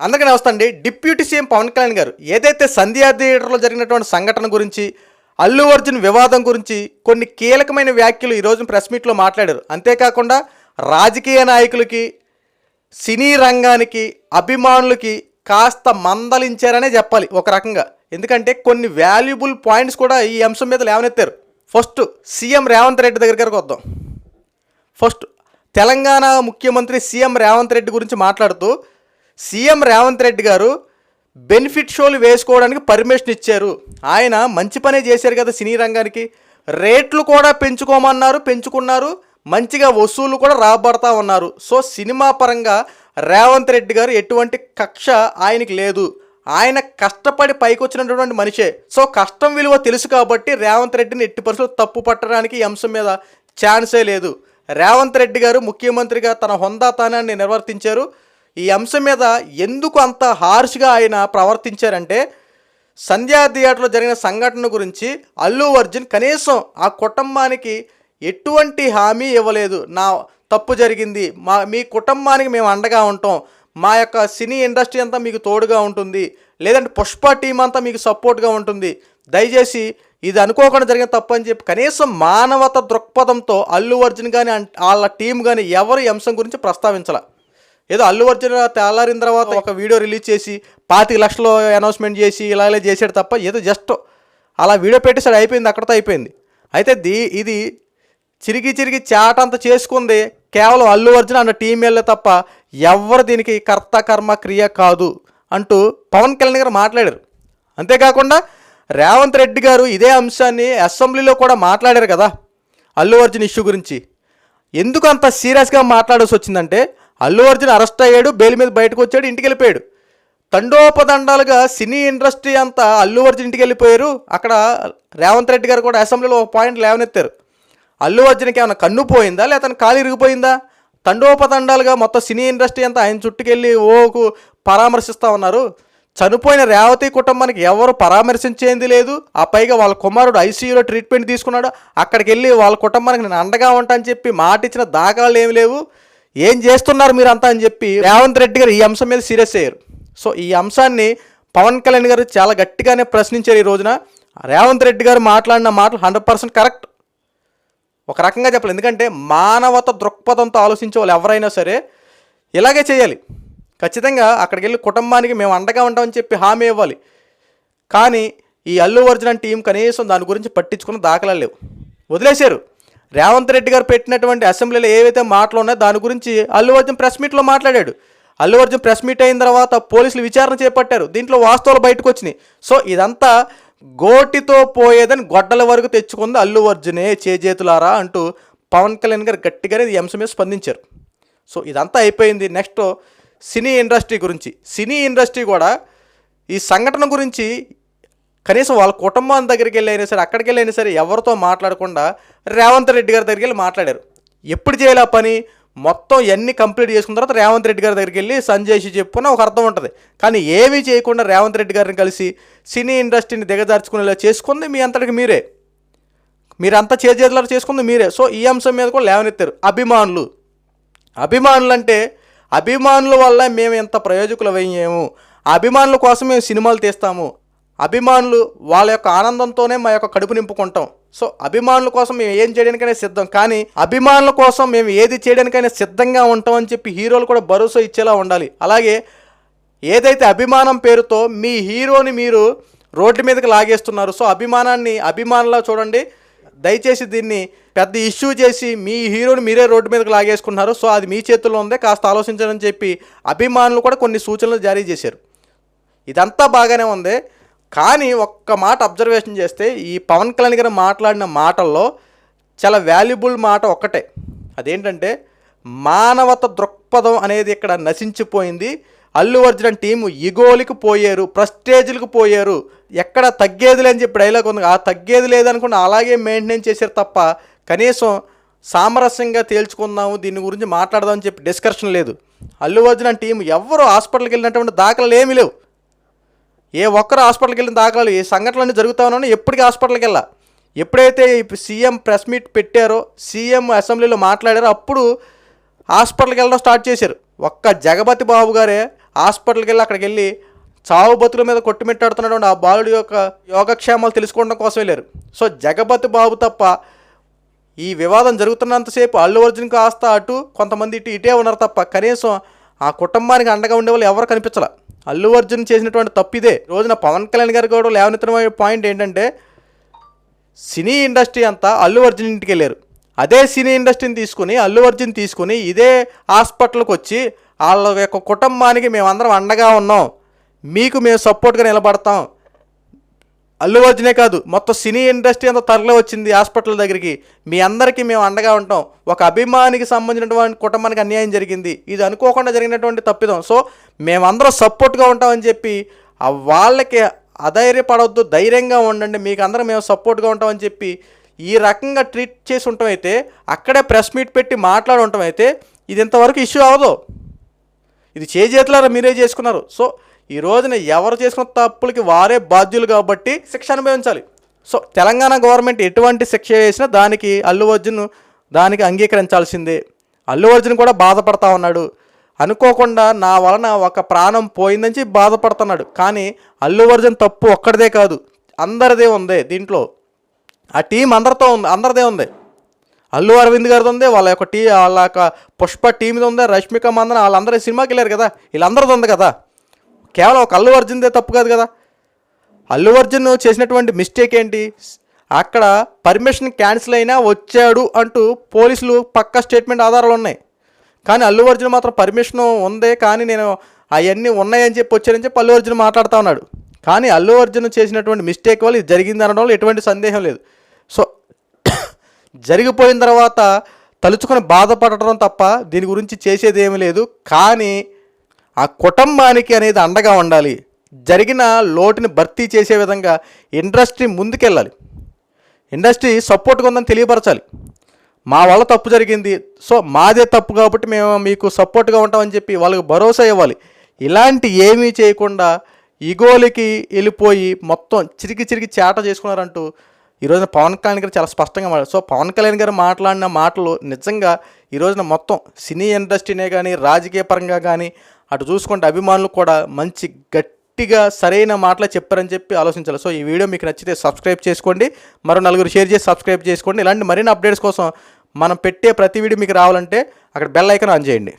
అందుకని వస్తండి deputy CM Pawan Kalyan garu ఏదైతే సంధ్యా థియేటర్లో జరిగినటువంటి సంఘటన గురించి అల్లు అర్జున్ వివాదం గురించి కొన్ని కీలకమైన వ్యాఖ్యలు ఈరోజు ప్రెస్ మీట్లో మాట్లాడారు. అంతేకాకుండా రాజకీయ నాయకులకి సినీ రంగానికి అభిమానులకి కాస్త మందలించారనే చెప్పాలి ఒక రకంగా. ఎందుకంటే కొన్ని వాల్యుబుల్ పాయింట్స్ కూడా ఈ అంశం మీద లేవనెత్తారు. ఫస్ట్ సీఎం రేవంత్ రెడ్డి దగ్గర గారికి వద్దాం. ఫస్ట్ తెలంగాణ ముఖ్యమంత్రి సీఎం రేవంత్ రెడ్డి గురించి మాట్లాడుతూ సీఎం రేవంత్ రెడ్డి గారు బెనిఫిట్ షోలు వేసుకోవడానికి పర్మిషన్ ఇచ్చారు. ఆయన మంచి పనే చేశారు కదా సినీ రంగానికి. రేట్లు కూడా పెంచుకోమన్నారు పెంచుకున్నారు. మంచిగా వసూలు కూడా రాబడతా ఉన్నారు. సో సినిమా పరంగా రేవంత్ రెడ్డి గారు ఎటువంటి కక్ష ఆయనకి లేదు. ఆయన కష్టపడి పైకి వచ్చినటువంటి మనిషే. సో కష్టం విలువ తెలుసు కాబట్టి రేవంత్ రెడ్డిని ఎట్టి పరిస్థితులు తప్పు పట్టడానికి ఈ అంశం మీద ఛాన్సే లేదు. రేవంత్ రెడ్డి గారు ముఖ్యమంత్రిగా తన హొందాతనాన్ని నిర్వర్తించారు. ఈ అంశం మీద ఎందుకు అంత హార్ష్గా ఆయన ప్రవర్తించారంటే సంధ్యా థియేటర్లో జరిగిన సంఘటన గురించి అల్లు అర్జున్ కనీసం ఆ కుటుంబానికి ఎటువంటి హామీ ఇవ్వలేదు. నా తప్పు జరిగింది. మా మీ కుటుంబానికి మేము అండగా ఉంటాం. మా యొక్క సినీ ఇండస్ట్రీ అంతా మీకు తోడుగా ఉంటుంది. లేదంటే పుష్ప టీం అంతా మీకు సపోర్ట్గా ఉంటుంది. దయచేసి ఇది అనుకోకుండా జరిగిన తప్పు అని చెప్పి కనీసం మానవత దృక్పథంతో అల్లు అర్జున్ కానీ వాళ్ళ టీం కానీ ఎవరు ఈ అంశం గురించి ప్రస్తావించాల. ఏదో అల్లు అర్జున్ తెల్లారిన తర్వాత ఒక వీడియో రిలీజ్ చేసి పాతిక లక్షలు అనౌన్స్మెంట్ చేసి ఇలా ఇలా చేసాడు తప్ప ఏదో జస్ట్ అలా వీడియో పెట్టేసాడు అయిపోయింది అక్కడతో అయిపోయింది. అయితే దీ ఇది చిరిగి చిరిగి చాటంత చేసుకుంది కేవలం అల్లు అర్జున్ అన్న టీం వెళ్ళే తప్ప ఎవరు దీనికి కర్త కర్మ క్రియ కాదు అంటూ పవన్ కళ్యాణ్ గారు మాట్లాడారు. అంతేకాకుండా రేవంత్ రెడ్డి గారు ఇదే అంశాన్ని అసెంబ్లీలో కూడా మాట్లాడారు కదా అల్లు అర్జున్ ఇష్యూ గురించి. ఎందుకు అంత సీరియస్గా మాట్లాడాల్సి వచ్చిందంటే అల్లు అర్జున్ అరెస్ట్ అయ్యాడు బెయిల్ మీద బయటకు వచ్చాడు ఇంటికి వెళ్ళిపోయాడు తండోపదండాలుగా సినీ ఇండస్ట్రీ అంతా అల్లు అర్జున్ ఇంటికి వెళ్ళిపోయారు అక్కడ రేవంత్ రెడ్డి గారు కూడా అసెంబ్లీలో ఒక పాయింట్ లేవనెత్తారు. అల్లు అర్జున్కి ఏమైనా కన్ను పోయిందా? లేదా అతను కాలు ఇరిగిపోయిందా? తండోపతండాలుగా మొత్తం సినీ ఇండస్ట్రీ అంతా ఆయన చుట్టుకెళ్ళి ఓకు పరామర్శిస్తూ ఉన్నారు. చనిపోయిన రేవతి కుటుంబానికి ఎవరు పరామర్శించేది లేదు. ఆ పైగా వాళ్ళ కుమారుడు ఐసీయూలో ట్రీట్మెంట్ తీసుకున్నాడు. అక్కడికి వెళ్ళి వాళ్ళ కుటుంబానికి నేను అండగా ఉంటా అని చెప్పి మాట ఇచ్చిన దాఖలాలు ఏమి లేవు. ఏం చేస్తున్నారు మీరంతా అని చెప్పి రేవంత్ రెడ్డి గారు ఈ అంశం మీద సీరియస్ అయ్యారు. సో ఈ అంశాన్ని పవన్ కళ్యాణ్ గారు చాలా గట్టిగానే ప్రశ్నించారు ఈ రోజున. రేవంత్ రెడ్డి గారు మాట్లాడిన మాటలు హండ్రెడ్ పర్సెంట్ కరెక్ట్. ఒక రకంగా చెప్పాలి. ఎందుకంటే మానవత దృక్పథంతో ఆలోచించే వాళ్ళు ఎవరైనా సరే ఇలాగే చేయాలి. ఖచ్చితంగా అక్కడికి వెళ్ళి కుటుంబానికి మేము అండగా ఉంటామని చెప్పి హామీ ఇవ్వాలి. కానీ ఈ అల్లు అర్జున్ టీం కనీసం దాని గురించి పట్టించుకున్న దాఖలాలు లేవు. వదిలేశారు. రేవంత్ రెడ్డి గారు పెట్టినటువంటి అసెంబ్లీలో ఏవైతే మాటలు ఉన్నాయో దాని గురించి అల్లు అర్జున్ ప్రెస్ మీట్లో మాట్లాడాడు. అల్లు అర్జున్ ప్రెస్ మీట్ అయిన తర్వాత పోలీసులు విచారణ చేపట్టారు. దీంట్లో వాస్తవాలు బయటకు వచ్చినాయి. సో ఇదంతా గోటితో పోయేదని గొడ్డల వరకు తెచ్చుకుంది అల్లు అర్జునే చేజేతులారా అంటూ పవన్ కళ్యాణ్ గారు గట్టిగానే ఈ అంశం మీద స్పందించారు. సో ఇదంతా అయిపోయింది. నెక్స్ట్ సినీ ఇండస్ట్రీ గురించి. సినీ ఇండస్ట్రీ కూడా ఈ సంఘటన గురించి కనీసం వాళ్ళ కుటుంబం దగ్గరికి వెళ్ళైనా సరే అక్కడికి వెళ్ళైనా సరే ఎవరితో మాట్లాడకుండా రేవంత్ రెడ్డి గారి దగ్గరికి వెళ్ళి మాట్లాడారు. ఎప్పుడు చేయాలి ఆ పని? మొత్తం ఎన్ని కంప్లీట్ చేసుకున్న తర్వాత రేవంత్ రెడ్డి గారి దగ్గరికి వెళ్ళి సంజయ్షి చెప్పుకున్న ఒక అర్థం ఉంటుంది. కానీ ఏమీ చేయకుండా రేవంత్ రెడ్డి గారిని కలిసి సినీ ఇండస్ట్రీని దిగజార్చుకునేలా చేసుకుంది మీ అంతటికి మీరే. మీరంతా చేజేతులారు చేసుకుంది మీరే. సో ఈ అంశం మీద కూడా లేవనెత్తారు. అభిమానులు. అభిమానులు అంటే అభిమానుల వల్ల మేము ఎంత ప్రయోజకులు అయ్యాము అభిమానుల కోసం మేము సినిమాలు తీస్తాము. అభిమానులు వాళ్ళ యొక్క ఆనందంతోనే మా యొక్క కడుపు నింపుకుంటాం. సో అభిమానుల కోసం మేము ఏం చేయడానికైనా సిద్ధం. కానీ అభిమానుల కోసం మేము ఏది చేయడానికైనా సిద్ధంగా ఉంటాం అని చెప్పి హీరోలు కూడా భరోసా ఇచ్చేలా ఉండాలి. అలాగే ఏదైతే అభిమానం పేరుతో మీ హీరోని మీరు రోడ్డు మీదకి లాగేస్తున్నారు సో అభిమానాన్ని అభిమానులా చూడండి. దయచేసి దీన్ని పెద్ద ఇష్యూ చేసి మీ హీరోని మీరే రోడ్డు మీదకి లాగేసుకున్నారు సో అది మీ చేతుల్లో ఉందే. కాస్త ఆలోచించని చెప్పి అభిమానులు కూడా కొన్ని సూచనలు జారీ చేశారు. ఇదంతా బాగానే ఉంది. కానీ ఒక్క మాట అబ్జర్వేషన్ చేస్తే ఈ పవన్ కళ్యాణ్ గారు మాట్లాడిన మాటల్లో చాలా వాల్యుబుల్ మాట ఒక్కటే. అదేంటంటే మానవత దృక్పథం అనేది ఇక్కడ నశించిపోయింది. అల్లు అర్జున్ టీము ఇగోలికి పోయారు ప్రెస్టేజ్లకు పోయారు. ఎక్కడ తగ్గేది లేని చెప్పి డైలాగ్ ఉంది. ఆ తగ్గేది లేదనుకుని అలాగే మెయింటైన్ చేశారు తప్ప కనీసం సామరస్యంగా తేల్చుకుందాము దీని గురించి మాట్లాడదామని చెప్పి డిస్కషన్ లేదు. అల్లు అర్జున్ టీం ఎవరు హాస్పిటల్కి వెళ్ళినటువంటి దాఖలు ఏమీ లేవు. ఏ ఒక్కరు హాస్పిటల్కి వెళ్ళిన దాఖలాలు ఈ సంఘటనలన్నీ జరుగుతా ఉన్నాయో ఎప్పటికీ హాస్పిటల్కి వెళ్ళా ఎప్పుడైతే సీఎం ప్రెస్ మీట్ పెట్టారో సీఎం అసెంబ్లీలో మాట్లాడారో అప్పుడు హాస్పిటల్కి వెళ్ళడం స్టార్ట్ చేశారు. ఒక్క జగపతి బాబు గారే హాస్పిటల్కి వెళ్ళి అక్కడికి వెళ్ళి చావు బతుల మీద కొట్టుమిట్టాడుతున్నటువంటి ఆ బాలుడి యొక్క యోగక్షేమాలు తెలుసుకోవడం కోసం వెళ్ళారు. సో జగపతి బాబు తప్ప ఈ వివాదం జరుగుతున్నంతసేపు అల్లు అర్జున్ కాస్త అటు కొంతమంది ఇటు ఇటే ఉన్నారు తప్ప కనీసం ఆ కుటుంబానికి అండగా ఉండే వాళ్ళు ఎవరు కనిపించలే. అల్లు అర్జున్ చేసినటువంటి తప్పు ఇదే రోజున పవన్ కళ్యాణ్ గారు కూడా లేవనెత్తిన పాయింట్ ఏంటంటే సినీ ఇండస్ట్రీ అంతా అల్లు అర్జున్ ఇంటికి వెళ్ళారు. అదే సినీ ఇండస్ట్రీని తీసుకుని అల్లు అర్జున్ తీసుకుని ఇదే హాస్పిటల్కి వచ్చి వాళ్ళ యొక్క కుటుంబానికి మేమందరం అండగా ఉన్నాం. మీకు మేము సపోర్ట్గా నిలబడతాం. అల్లు అర్జునే కాదు మొత్తం సినీ ఇండస్ట్రీ అంతా తరలి వచ్చింది హాస్పిటల్ దగ్గరికి. మీ అందరికీ మేము అండగా ఉంటాం. ఒక అభిమానికి సంబంధించినటువంటి కుటుంబానికి అన్యాయం జరిగింది. ఇది అనుకోకుండా జరిగినటువంటి తప్పిదం. సో మేమందరం సపోర్ట్గా ఉంటామని చెప్పి వాళ్ళకి అధైర్యపడవద్దు ధైర్యంగా ఉండండి మీకు అందరం మేము సపోర్ట్గా ఉంటామని చెప్పి ఈ రకంగా ట్రీట్ చేసి ఉంటామైతే అయితే అక్కడే ప్రెస్ మీట్ పెట్టి మాట్లాడి అయితే ఇది ఇంతవరకు ఇష్యూ అవ్వదు. ఇది చేజేతులారా మీరే చేసుకున్నారు. సో ఈ రోజున ఎవరు చేసిన తప్పులకి వారే బాధ్యులు కాబట్టి శిక్ష అనుభవించాలి. సో తెలంగాణ గవర్నమెంట్ ఎటువంటి శిక్ష వేసినా దానికి అల్లు అర్జున్ దానికి అంగీకరించాల్సిందే. అల్లు అర్జున్ కూడా బాధపడతా ఉన్నాడు. అనుకోకుండా నా వలన ఒక ప్రాణం పోయిందని బాధపడుతున్నాడు. కానీ అల్లు అర్జున్ తప్పు ఒక్కడిదే కాదు అందరిదే ఉంది దీంట్లో. ఆ టీం అందరితో ఉంది అందరిదే ఉంది. అల్లు అరవింద్ గారిది ఉంది వాళ్ళ యొక్క టీ వాళ్ళ యొక్క పుష్ప టీమ్ది ఉంది రష్మిక మందన వాళ్ళందరూ సినిమాకి వెళ్ళారు కదా వీళ్ళందరిది ఉంది కదా. కేవలం ఒక అల్లు అర్జున్దే తప్పు కాదు కదా. అల్లు అర్జున్ చేసినటువంటి మిస్టేక్ ఏంటి? అక్కడ పర్మిషన్ క్యాన్సిల్ అయినా వచ్చాడు అంటూ పోలీసులు పక్క స్టేట్మెంట్ ఆధారాలు ఉన్నాయి. కానీ అల్లు అర్జున్ మాత్రం పర్మిషన్ ఉందే కానీ నేను అవన్నీ ఉన్నాయని చెప్పి వచ్చారని చెప్పి అల్లు అర్జున్ మాట్లాడుతూ ఉన్నాడు. కానీ అల్లు అర్జున్ చేసినటువంటి మిస్టేక్ వల్ల ఇది జరిగింది అనడంలో ఎటువంటి సందేహం లేదు. సో జరిగిపోయిన తర్వాత తలుచుకొని బాధపడటం తప్ప దీని గురించి చేసేది ఏమీ లేదు. కానీ ఆ కుటుంబానికి అనేది అండగా ఉండాలి. జరిగిన లోటుని భర్తీ చేసే విధంగా ఇండస్ట్రీ ముందుకెళ్ళాలి. ఇండస్ట్రీ సపోర్ట్గా ఉందని తెలియపరచాలి. మా వల్ల తప్పు జరిగింది. సో మాదే తప్పు కాబట్టి మేము మీకు సపోర్ట్గా ఉంటామని చెప్పి వాళ్ళకి భరోసా ఇవ్వాలి. ఇలాంటి ఏమీ చేయకుండా ఇగోలికి వెళ్ళిపోయి మొత్తం చిరికి చిరికి చేట చేసుకున్నారంటూ ఈ రోజున పవన్ కళ్యాణ్ గారు చాలా స్పష్టంగా మాట్లాడారు. సో పవన్ కళ్యాణ్ గారు మాట్లాడిన మాటలు నిజంగా ఈ రోజున మొత్తం సినీ ఇండస్ట్రీనే కానీ రాజకీయ పరంగా కానీ అటు చూసుకుంటే అభిమానులు కూడా మంచి గట్టిగా సరైన మాటలే చెప్పారని చెప్పి ఆలోచించాలి. సో ఈ వీడియో మీకు నచ్చితే సబ్స్క్రైబ్ చేసుకోండి మరో నలుగురు షేర్ చేసి సబ్స్క్రైబ్ చేసుకోండి. ఇలాంటి మరిన్ని అప్డేట్స్ కోసం మనం పెట్టే ప్రతి వీడియో మీకు రావాలంటే అక్కడ బెల్ ఐకాన్ ఆన్ చేయండి.